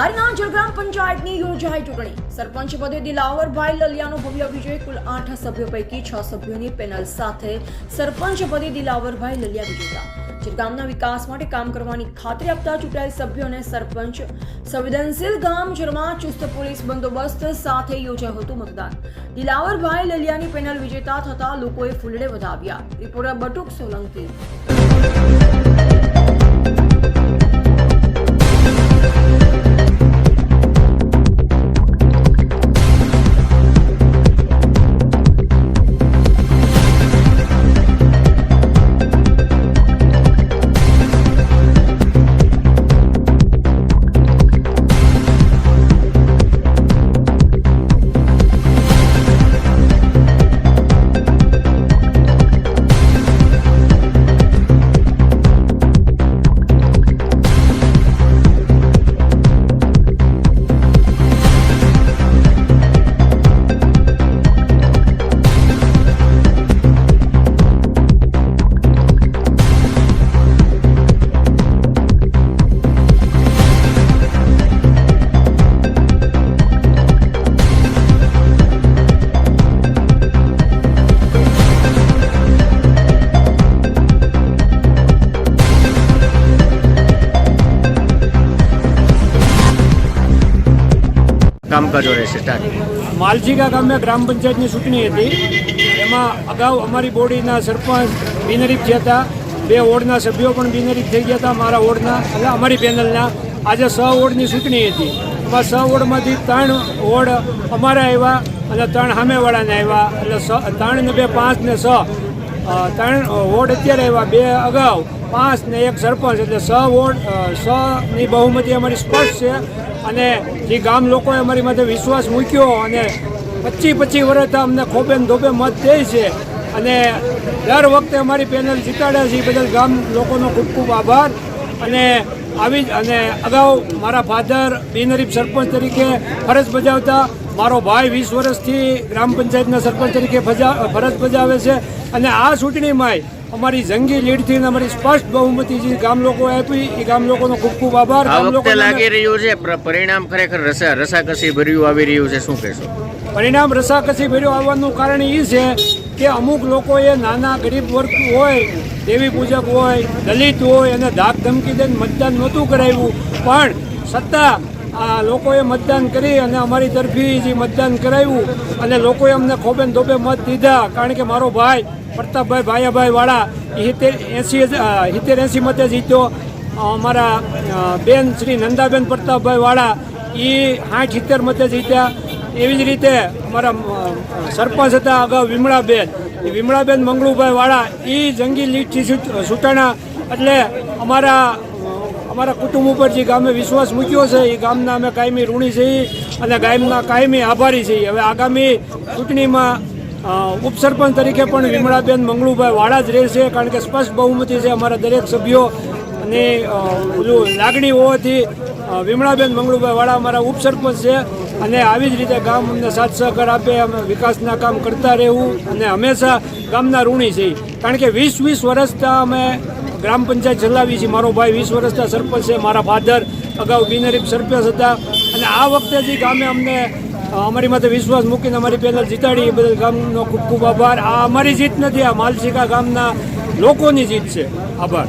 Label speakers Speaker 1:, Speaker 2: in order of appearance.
Speaker 1: ધારીના જળગ્રામ પંચાયતની યોજાઈ ચૂંટણી સરપંચ પદે દિલાવરભાઈ લલિયાનો ભવ્ય વિજય, કુલ આઠ સભ્યો પૈકી છ સભ્યોની પેનલ સાથે સરપંચ પદે દિલાવરભાઈ લલિયા વિજેતા. જે ગામના વિકાસ માટે કામ કરવાની ખાતરી આપતા ચૂંટાયેલ સભ્યોને સરપંચ સંવેદનશીલ ગામ જળમાં ચુસ્ત પોલીસ બંદોબસ્ત સાથે યોજાયું હતું મતદાન. દિલાવરભાઈ લલિયાની પેનલ વિજેતા થતા લોકોએ ફૂલડે વધાવ્યા. રિપોર્ટર બટુક સોલંકી.
Speaker 2: કામકાજો રહેશે સ્ટાર્ટ.
Speaker 3: માલજીગા ગામે ગ્રામ પંચાયતની ચૂંટણી હતી. એમાં અગાઉ અમારી બોડીના સરપંચ બિનરીફ થયા હતા. બે વોર્ડના સભ્યો પણ બિનરીફ થઈ ગયા હતા મારા વોર્ડના એટલે અમારી પેનલના. આજે સ વોર્ડની ચૂંટણી હતી. એમાં સ વોર્ડમાંથી ત્રણ વોર્ડ અમારા આવ્યા અને ત્રણ સામેવાળાને આવ્યા. એટલે સ ત્રણ ને બે પાંચ ને સ. ત્રણ વોર્ડ અત્યારે આવ્યા. બે અગાઉ પાંચ ને એક સરપંચ. એટલે સ વોર્ડ અ, સ ની બહુમતી અમારી સ્પષ્ટ છે. અને જે ગામ લોકોએ અમારી માથે વિશ્વાસ મૂક્યો અને પચીસ પચીસ વર્ષ અમને ખોબે ધોબે મત દે છે. અને દર વખતે અમારી પેનલ જીતાડે છે. એ બદલ ગામ લોકોનો ખૂબ ખૂબ આભાર. અને આવી જ અને અગાઉ મારા ફાધર બિનહરીફ સરપંચ તરીકે ફરજ બજાવતા મારો ભાઈ વીસ વર્ષથી ગ્રામ પંચાયતના સરપંચ તરીકે ફરજ બજાવે છે અને આ ચૂંટણીમાંય અમારી જંગી લીડથી અને અમારી સ્પષ્ટ બહુમતી જે ગામ લોકો આપી એ ગામ લોકોનો ખૂબ ખૂબ આભાર. ગામ
Speaker 2: લાગી રહ્યું છે પરિણામ ખરેખર રસા રસાકસી ભર્યું આવી રહ્યું છે શું કહેશો?
Speaker 3: પરિણામ રસાકસી ભર્યું આવવાનું કારણ એ છે કે અમુક લોકોએ નાના ગરીબ વર્ગ હોય દેવી પૂજક હોય દલિત હોય અને ધાક ધમકી દઈને મતદાન નહોતું કરાવ્યું. પણ છતાં આ લોકોએ મતદાન કરી અને અમારી તરફી જે મતદાન કરાવ્યું અને લોકોએ અમને ખોબેન ધોબે મત દીધા. કારણ કે મારો ભાઈ, પ્રતાપભાઈ ભાયાભાઈ વાળા સિત્તેર એંસી હિતેર એંસી મતે જીત્યો. અમારા બેન શ્રી નંદાબેન પ્રતાપભાઈ વાળા, એ સાઠ સિત્તેર મતે જીત્યા. એવી જ રીતે અમારા સરપંચ હતા અગાઉ વિમળાબેન. એ વિમળાબેન મંગળુભાઈ વાળા, એ જંગી લીટથી છૂટ- એટલે અમારા અમારા કુટુંબ ઉપર જે ગામે વિશ્વાસ મૂક્યો છે, એ ગામના અમે કાયમી ઋણી છીએ અને ગામના કાયમી આભારી છીએ. હવે આગામી ચૂંટણીમાં ઉપસરપંચ તરીકે પણ વિમળાબેન મંગળુભાઈ વાળા જ રહેશે કારણ કે સ્પષ્ટ બહુમતી છે અમારા દરેક સભ્યો. અને ઓલું લાગણી હોવાથી વિમળાબેન મંગળુભાઈ વાળા અમારા ઉપસરપંચ છે અને આવી જ રીતે ગામ અમને સાથ સહકાર આપે, અમે વિકાસના કામ કરતા રહેવું અને હંમેશા ગામના ઋણી છીએ. કારણ કે વીસ વીસ વર્ષથી અમે ગ્રામ પંચાયત ચલાવી છે. મારો ભાઈ વીસ વર્ષના સરપંચ છે. મારા ફાધર અગાઉ બિનરીફ સરપંચ હતા. અને આ વખતે જે ગામે અમને અમારી માથે વિશ્વાસ મૂકીને અમારી પહેલાં જીતાડી, એ બદલ ગામનો ખૂબ ખૂબ આભાર. આ અમારી જીત નથી, આ માલશીકા ગામના લોકોની જીત છે. આભાર.